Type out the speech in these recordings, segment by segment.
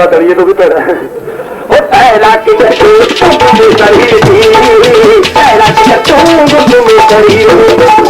सेवा करिए तो भी पैदा पहला की चक्कर तुम करी पहला की चक्कर तुम करी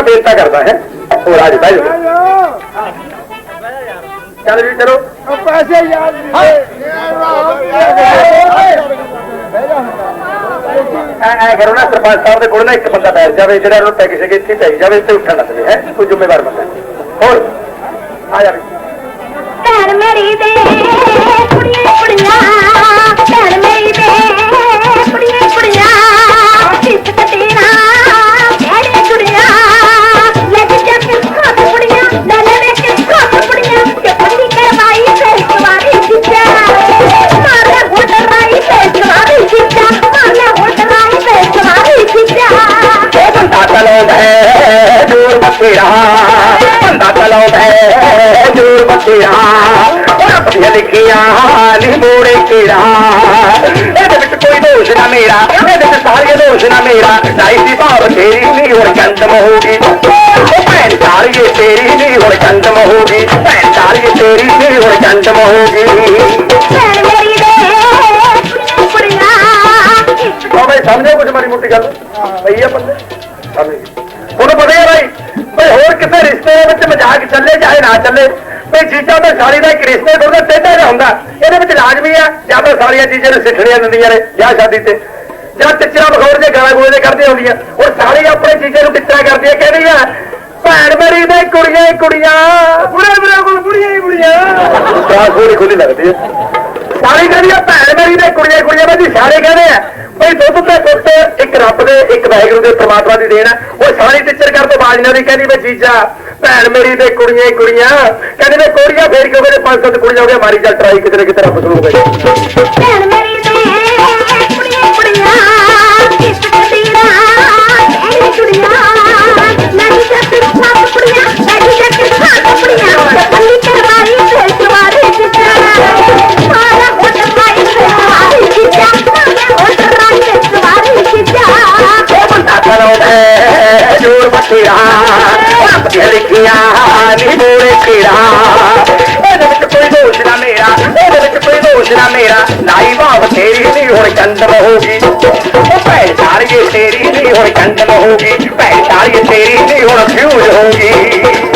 ਮੈਂ ਬੇਨਤਾ ਕਰਦਾ ਹੈ। ਉਹ ਰਾਜ ਭਾਈ ਚੱਲ ਵੀ ਚਲੋ। ਪੈਸੇ ਯਾਦ ਐ ਐ ਕਰੋ ਨਾ ਸਰਪੰਚ ਸਾਹਿਬ ਦੇ ਕੋਲ ਨਾ ਇੱਕ ਬੰਦਾ ਬੈਠ ਜਾਵੇ ਜਿਹੜਾ ਉਹਨੂੰ ਪੈਕ ਸਕੇ ਇੱਥੇ ਪੈ ਜਾਵੇ ਤੇ ਉੱਠਣ ਸਕੇ ਹੈ? ਕੋਈ ਜ਼ਿੰਮੇਵਾਰ ਬੰਦਾ। ਹੋਰ। ਆ ਜਾਵੇ ਭੈਣ ਮੇਰੀ ਦੇ ਕੁੜੀਆਂ ਕੁੜੀਆਂ दूर बंदा चलो दूर बसेरा। लिखिया कोई दोष ना मेरा सारे दोष ना मेरा। नाई सी भाव तेरी नहीं और कंदम होगी भैन सारी तेरी नहीं और कंदम होगी भैन सारी तेरी नहीं और कंदम होगी समझे कुछ मारी मोटी गल सही हाँ। बंदे। ਭਾਈ ਹੋਰ ਕਿਸੇ ਰਿਸ਼ਤੇ ਦੇ ਵਿੱਚ ਮਜ਼ਾਕ ਚੱਲੇ ਚਾਹੇ ਨਾ ਚੱਲੇ? ਭਾਈ ਚੀਜ਼ਾਂ ਤੇ ਸਾਲੀ ਦਾ ਇੱਕ ਰਿਸ਼ਤੇ ਦਾ ਟੇਢਾ ਜਿਹਾ ਹੁੰਦਾ। ਇਹਦੇ ਵਿੱਚ ਲਾਜ਼ਮੀ ਆ ਜਾਂ ਤਾਂ ਸਾਲੀਆਂ ਚੀਜ਼ਾਂ ਨੂੰ ਸਿੱਖਣੀਆਂ ਦਿੰਦੀਆਂ ਨੇ ਵਿਆਹ ਸ਼ਾਦੀ ਤੇ। ਜਾਂ ਟਿੱਚਰਾ ਬਖੌਰ ਜੇ ਗਾਲਾਂ ਗੋਲੇ ਦੇ ਕਰਦੀਆਂ ਹੁੰਦੀਆਂ। ਉਹ ਸਾਲੀ ਆਪਣੇ ਚੀਜ਼ਾਂ ਨੂੰ ਟਿੱਚਰਾ ਕਰਦੀ ਹੈ ਕਹਿੰਦੀ ਆ ਭੈਣ ਮੇਰੀ ਦੇ ਕੁੜੀਆਂ ਹੀ ਕੁੜੀਆਂ। ਬੁੜੇ ਬੁੜੇ ਕੋਲ ਬੁੜੀਆਂ ਹੀ ਬੁੜੀਆਂ। ਸਾਹ ਥੋੜੀ ਖੁੱਲੀ ਲੱਗਦੀ ਹੈ ਸਾਰੀ ਕਹਿੰਦੀ ਆ, ਭੈਣ ਮੇਰੀ ਦੇ ਕੁੜੀਆਂ ਕੁੜੀਆਂ ਮੈਂ ਸਾਰੇ ਕਹਿੰਦੇ ਆ। ਬਈ ਦੁੱਧ ਤੇ ਪੁੱਤ ਇੱਕ ਰੱਬ ਦੇ, ਇੱਕ ਵਾਹਿਗੁਰੂ ਦੇ ਪ੍ਰਮਾਤਮਾ ਦੀ ਦੇਣ ਆ। ਉਹ ਸਾਰੀ ਟੀਚਰ ਕਰ ਤੋਂ ਬਾਜ ਦੀ ਕਹਿੰਦੀ ਵੇ ਜੀਜਾ, ਭੈਣ ਮੇਰੀ ਦੇ ਕੁੜੀਆਂ ਹੀ ਕੁੜੀਆਂ। ਕਹਿੰਦੀ ਵੇ ਕੋੜੀਆਂ ਫੇਰ ਕਿਉਂ ਮੇਰੇ ਪੰਜ ਸੱਤ ਕੁੜੀਆਂ ਹੋ ਗਈਆਂ, ਮਾਰੀ ਚੱਲ, ਟਰਾਈ ਕਿਤੇ ਨਾ ਕਿਤੇ ਰੱਬ ਸੁਣੂ ਗਏ ਭੈਣ ਮੇਰੀ ना मेरा कोई दोष ना मेरा नाई बाप तेरी नहीं हो चंदम होगी पहचान ये तेरी नहीं हो चंदम होगी पहचान ये तेरी नहीं हो फ्यूज होगी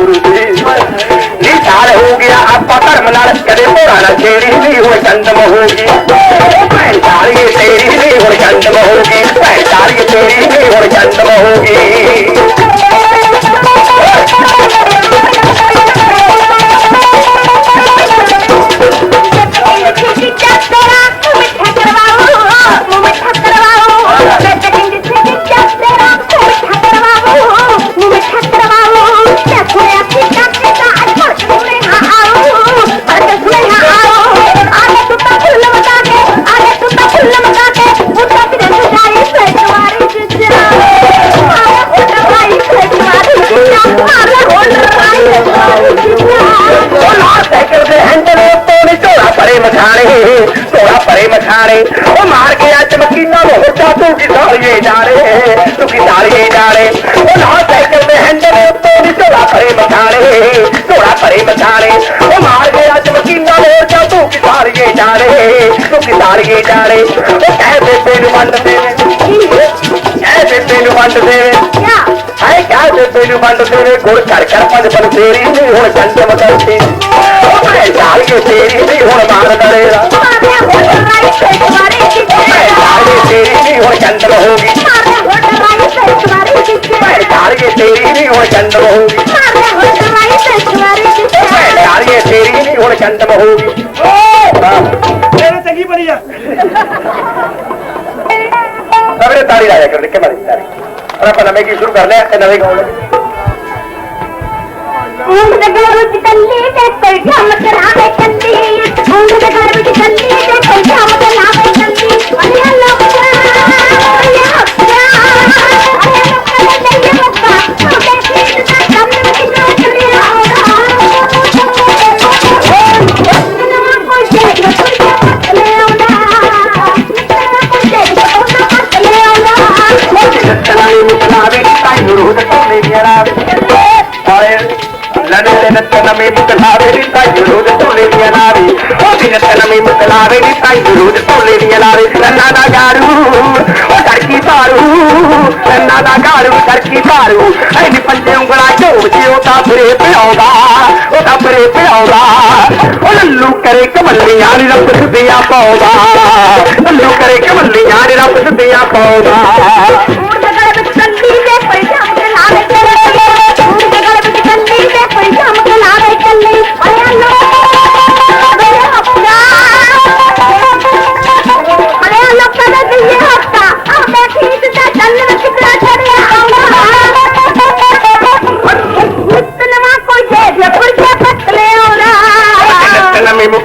ਗੁਰੂ ਜੀ ਨੀ ਸਾਲ ਹੋ ਗਿਆ, ਆਪਾਂ ਧਰਮ ਨਾਲ ਕਦੇ ਭੋਰਾ ਨਾ ਛੇੜੀ ਨਹੀਂ, ਹੁਣ ਚੰਦਮ ਹੋਗੀ ਭੈਣ ਸਾਲੀਏ ਤੇਰੀ ਨਹੀਂ, ਹੁਣ ਚੰਦਮ ਹੋਗੀ ਭੈਣ ਸਾਲੀਏ ਤੇਰੀ ਨਹੀਂ, ਹੁਣ ਚੰਦਮ ਹੋਗੀ है थोड़ा परे मछारे। और मार के या चमकी ना हो चाहते तो तू किसार ये जा रहे हैं तू किसार ये जा रहे और ना साइकिल में हैंडल है तो भी थोड़ा परे मछारे। थोड़ा परे मछारे। और मार के या चमकी ना हो चाहते तो तू किसार ये जा रहे तू किसार ये जा रहे और कह दे तेरे बंद देवे कह दे तेरे बंद देवे है क्या तेरे बंद देवे गुड़ कर कर पद पर तेरी हुण गंड मदद तेरी हो मार तेरी भी हो चंद्र होगी मैं तेरी भी हो चंद्र होगी मैं तेरी भी हो चंद्र होगी। चंगी बनी जा? सबरे तारी लाया कर के मारी तारी। और अपन नवे की शुरू कर ले नवे गाँव తల్లి ਉਹ ਕਰਕੀ ਤਾਰੂ ਨੰਨਾ ਦਾ ਗਾਰੂ ਕਰਕੀ ਤਾਰੂ ਐ ਪੰਜੇ ਉਂਗਲਾਂ ਝੋਬ ਜੀ ਉਹ ਤਾਂ ਫਰੇ ਪਿਆਉਂਦਾ। ਉਹ ਤਾਂ ਫਰੇ ਪਿਆਉਂਦਾ। ਉਹ ਲੱਲੂ ਕਰੇ ਕਮੱਲੀਆਂ ਨੀ ਰੱਬ ਸੁਧੀਆਂ ਪਾਉਂਦਾ। ਲੱਲੂ ਕਰੇ ਕਮੱਲੀਆਂ ਨੀ ਰੱਬ ਸੁਧੀਆਂ ਪਾਉਂਦਾ।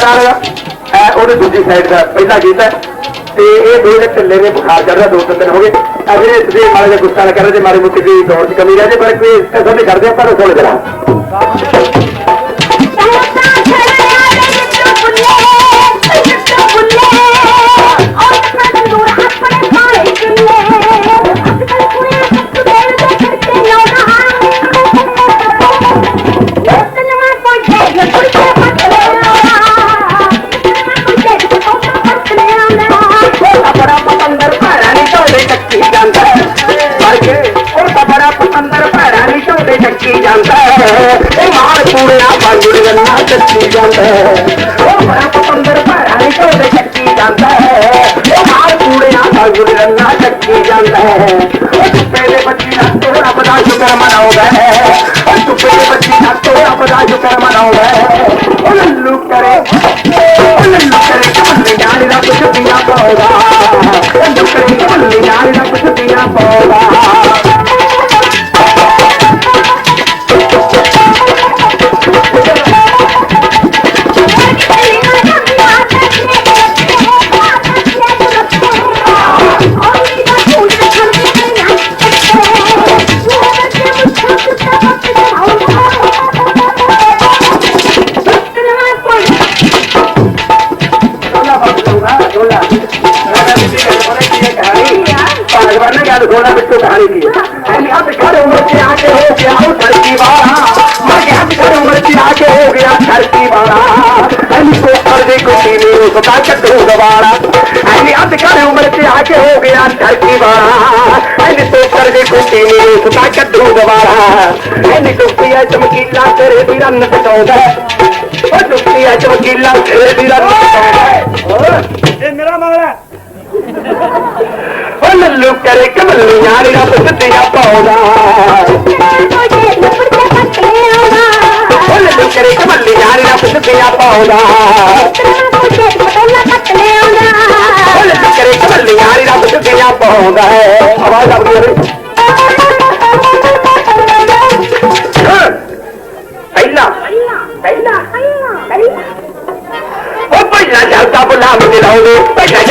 ਜਿਹੜੇ ਨਾਲ ਉਹਦੇ ਦੂਜੀ ਸਾਈਡ ਦਾ ਪਹਿਲਾ ਗੀਤ ਹੈ ਤੇ ਇਹ ਦੋ ਢਿੱਲੇ ਨੇ, ਬੁਖਾਰ ਚੜਦਾ ਦੋ ਤਿੰਨ ਦਿਨ ਹੋ ਗਏ। ਅਗਲੇ ਤੁਸੀਂ ਮਾਰੇ ਜਿਹਾ ਗੁੱਸਾ ਨਾ ਕਰਦੇ ਤੇ ਮਾਰੀ ਮੁੱਕੀ ਦੀ ਦੌੜ ਚ ਕਮੀ ਰਹਿ ਜੇ, ਪਰ ਕੋਈ ਤੁਹਾਡੇ ਕਰਦੇ ਆਪਾਂ ਨੂੰ ਸੁਣ யாரிடம் लाल घोड़ा बिट्टू कहानी की उम्र की आके हो गया घर की बारा। मैं याद उम्र की आके हो गया, घर की बारा। को कर दे को सीने बता कर दो दोबारा अरे याद कर उम्र की आके हो गया, घर बारा। अरे तो कर दे को सीने बता कर दो दोबारा अरे तो पिया चमकीला, तेरे बिना न बताऊँगा और तो पिया चमकीला, तेरे बिना न बताऊँगा ये मेरा करे कमल यारी रब सतिया पौड़ा करे कमल यारी रब सतिया करे कमल यारी रब सतिया पौड़ा आवाज़ आ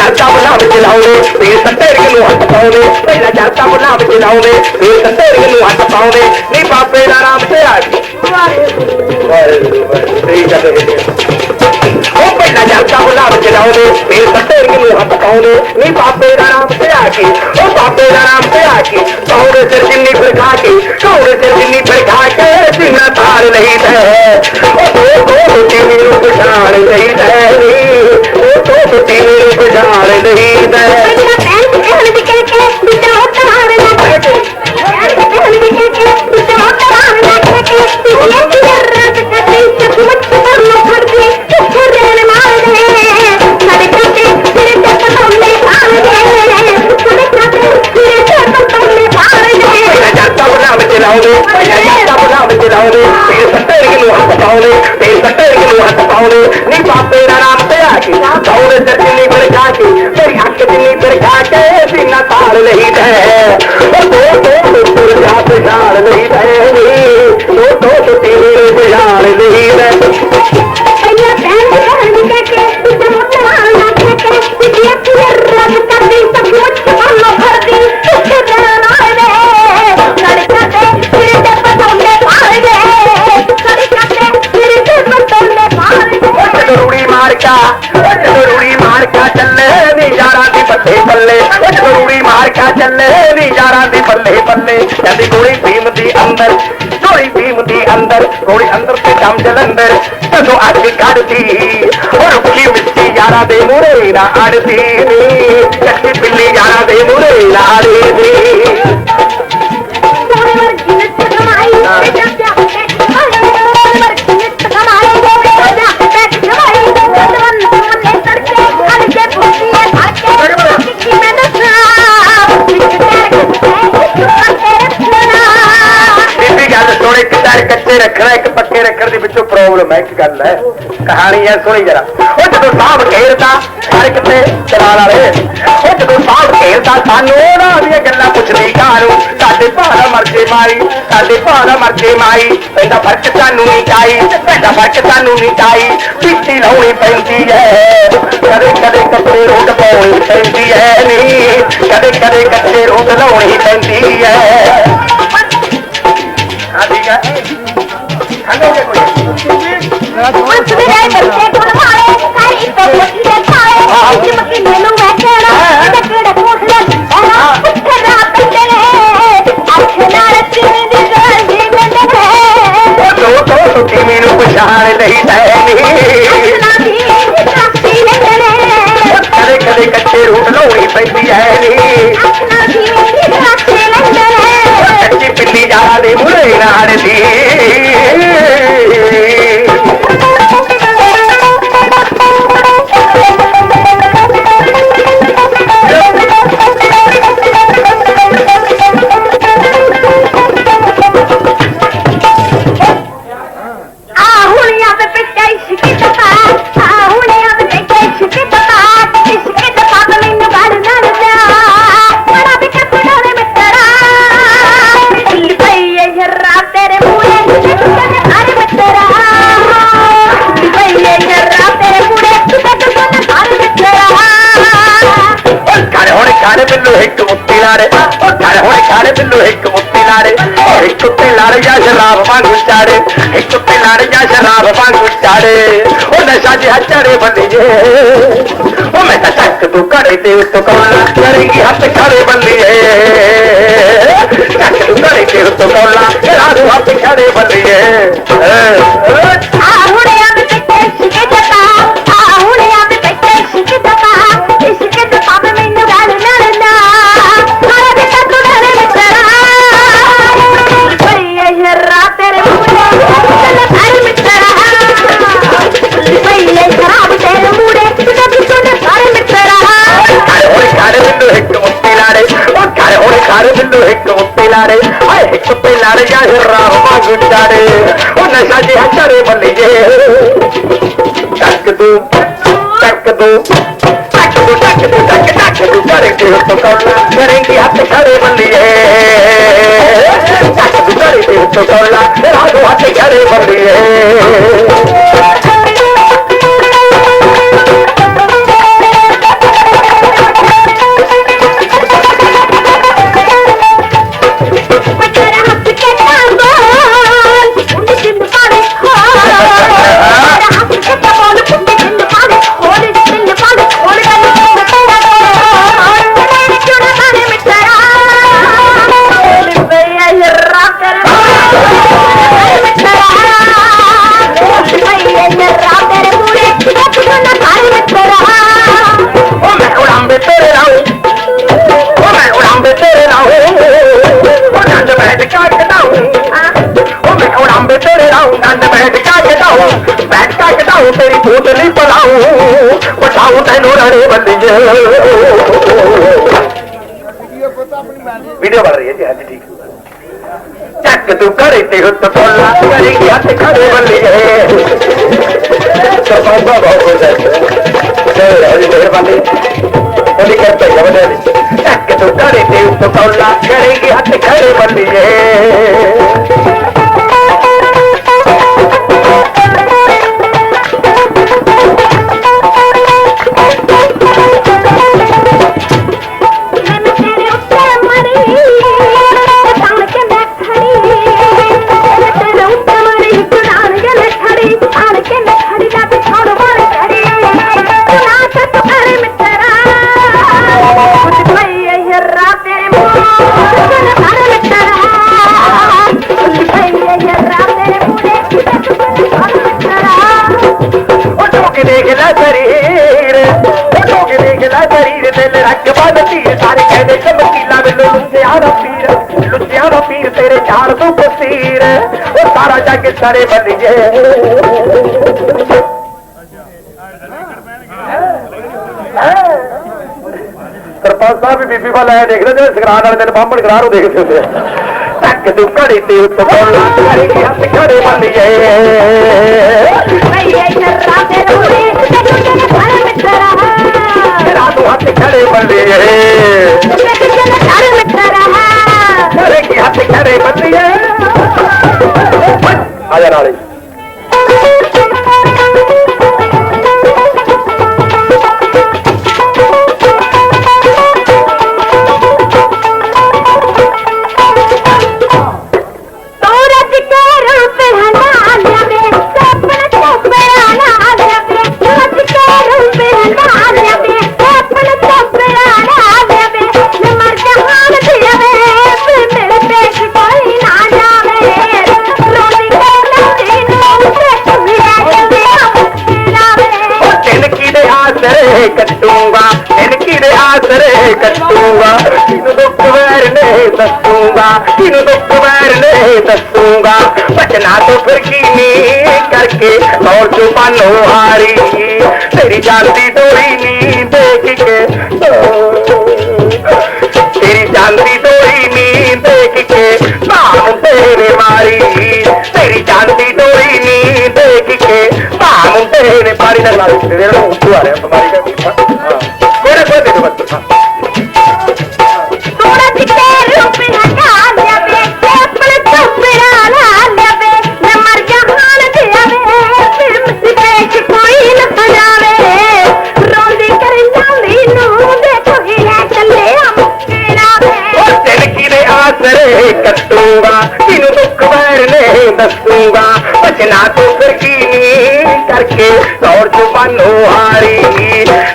जाता गुलाब जलाओ रे वीर सत्तेर के हाथ पाओ रे पहला जाता गुलाब जलाओ रे वीर सत्तेर के हाथ पाओ रे नी बाप रे राम से आज ओ पहला जाता गुलाब जलाओ रे वीर सत्तेर के हाथ पाओ रे नी बाप रे राम से आके ओ बाप रे राम से आके कहो रे जिन्नी पर खा के कहो रे जिन्नी पर खा के सिंह तार नहीं है ओ दो दो होती मेरे कुछ नहीं है तूं सुठी विझाड़ ॾही त ਨੀ ਯਾਰਾਂ ਬੱਲੇ ਬੱਲੇ ਕਹਿੰਦੀ ਗੋਲੀ ਭੀਮ ਦੀ ਅੰਦਰ ਗੋਲੀ ਭੀਮ ਦੀ ਅੰਦਰ ਗੋਲੀ ਅੰਦਰ ਤੇ ਦਮ ਜਲੰਦਰ ਜਦੋਂ ਅੱਗ ਕੱਢਦੀ ਉਹ ਰੁੱਖੀ ਮਿੱਟੀ ਯਾਰਾਂ ਦੇ ਮੂਹਰੇ ਨਾ ਅੜਦੀ ਨੀ ਕੱਚੀ ਬਿੱਲੀ ਯਾਰਾਂ ਦੇ ਮੂਰੇ ਨਾ ਅੜਦੀ ਕਹਾਣੀ ਹੈ ਸੁਣੀ ਜਰਾ। ਉਹ ਜਦੋਂ ਸਾਹਬ ਘੇਰਦਾ ਹਰ ਕਿਤੇ ਚਲਾ ਲਾਵੇ ਉਹ ਜਦੋਂ ਸਾਹਬ ਘੇਰਦਾ ਸਾਨੂੰ ਉਹਨਾਂ ਦੀਆਂ ਗੱਲਾਂ ਪੁੱਛਦੀ ਕਾਹਨੂੰ? ਸਾਡੇ ਭਾਣਾ ਮਰਜੇ ਮਾਈ, ਸਾਡੇ ਭਾਣਾ ਮਰਜੇ ਮਾਈ। ਪੈਂਦਾ ਫ਼ਰਕ ਸਾਨੂੰ ਨਹੀਂ ਚਾਈ ਪੈਂਦਾ ਫ਼ਰਕ ਸਾਨੂੰ ਨਹੀਂ ਚਾਈ ਪਿੱਟੀ ਲਾਉਣੀ ਪੈਂਦੀ ਹੈ ਕਦੇ ਕਦੇ ਕੱਪੜੇ ਰੋਡ ਪਾਉਣੀ ਪੈਂਦੀ ਹੈ ਨਹੀਂ ਕਦੇ ਕਦੇ ਕੱਚੇ ਰੋਡ ਲਾਉਣੀ ਪੈਂਦੀ ਹੈ baby, Annie. शराब वांगू चाड़े एक पिलाड़ जा शराब वांगू चाड़े ओ नशा जी हचाड़े बलिए ओ मैं तो शक तू करे ते तो कौला करेगी हथ खड़े बलिए शक तू करे ते तो कौला करा दू हथ खड़े बलिए ਖਾਰੇ ਬਿੰਦੂ ਹਿੱਕ ਉੱਤੇ ਲਾੜੇ ਹਾਏ ਹਿੱਕ ਉੱਤੇ ਲਾੜੇ ਜਾਂ ਰਾਹ ਵਾਂਗੂ ਚਾੜੇ ਉਹ ਨਸ਼ਾ ਜਿਹਾ ਚੜੇ ਬੱਲੀਏ ਟੱਕ ਦੂ ਟੱਕ ਦੂ ਟੱਕ ਦੂ ਟੱਕ ਦੂ ਟੱਕ ਟੱਕ ਦੂ ਕਰੇ ਤੇ ਉੱਤੋਂ ਕੌਲਾ ਕਰੇਂਗੀ ਹੱਥ ਖੜੇ ਬੱਲੀਏ ਟੱਕ ਦੂ ਕਰੇ ਤੇ ਉੱਤੋਂ ਕੌਲਾ ਰਾਹ ਨੂੰ ਰੜੇ ਬੱਲੀਏ ਵੀਡੀਓ ਬਣ ਰਹੀ ਹੈ ਜੀ ਅੱਜ ਠੀਕ। ਚੱਕ ਤੂੰ ਕਰੇ ਤੇ ਹੁੱਤ ਤੋਲਾ ਕਰੇਗੀ ਹੱਥ ਖੜੇ ਬੱਲੀਏ ਸਰਪੰਚ ਸਾਹਿਬ ਬਹੁਤ ਖੁਸ਼ ਹੈ। ਜੈ ਰਾਜੀ ਮਿਹਰਬਾਨੀ। ਉਹਦੀ ਕਿਰਪਾ ਹੈ ਵਧੇ ਟੱਕ ਤੂੰ ਕਰੇ ਤੇ ਉੱਤੋਂ ਕੌਲਾ ਕਰੇਗੀ ਹੱਥ ਖੜੇ ਦਿਲ ਰੱਖ ਬੰਨਤੀ ਸਾਰੇ ਕਹਿੰਦੇ ਚਮਕੀਲਾ ਮੈਨੂੰ ਲੁੱਟਿਆ ਦਾ ਪੀਰ ਲੁੱਟਿਆ ਦਾ ਪੀਰ ਤੇਰੇ ਚਾਰ ਤੋਂ ਕਸੀਰ ਉਹ ਸਾਰਾ ਜੱਗ ਸੜੇ ਬੱਲੀਏ ਸਰਪੰਚ ਸਾਹਿਬ ਵੀ ਬੀਬੀ ਵੱਲ ਆਏ ਦੇਖਦੇ ਜਿਹੜੇ ਸਗਰਾਨ ਵਾਲੇ ਦਿਨ ਬਾਹਮਣ ਗਰਾਰ ਨੂੰ ਦੇਖਦੇ ਹੁੰਦੇ ਆ। ਟੱਕ ਤੂੰ ਘੜੀ ਤੇ ਉੱਤੇ ਬੋਲਾ ਕਰੀ ਹੱਥ ਖੜੇ ਬੱਲੀਏ ਭਈਏ ਯਰਾ ਤੇਰੇ ਮੂੰਹ ਤੇ ਤੂੰ ਮਿੱਤਰਾ ਤੂੰ ਹੱਥ அதனாலே कटूँगा तीनों दुख वैरने ससूँगा तीनों दुख वैरने ससूँगा बचना तो फिर कीने करके और जो मनोहारी तेरी जानती डोरी नी देख के तेरी जानती डोरी नी देख के नाम तेरे मारी तेरी जानती डोरी नी देख के नाम तेरे मारी ना लाल तेरे मुँह आ रहा है तुम्हारी का कोई ना कोई देखो बस marqué, torto panuari.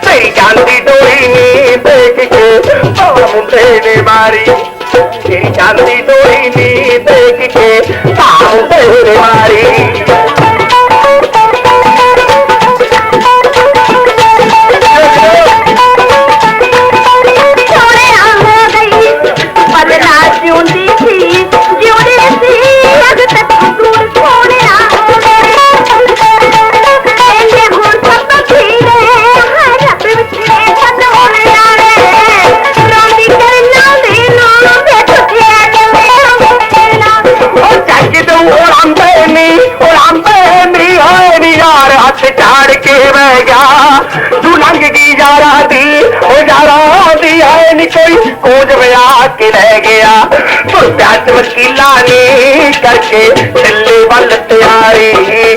Per i canti dorini, perché che, paura montene mari. Per i canti dorini, ਦੀ ਹੈ ਕੋਈ ਕੋਜ ਵਿਆਹ ਕੇ ਲੈ ਗਿਆ। ਤੂੰ ਪਿਆਸ ਵਕੀਲਾਂ ਨੇ ਕਰਕੇ ਦਿੱਲੀ ਵੱਲ ਤਿਆਰੀ।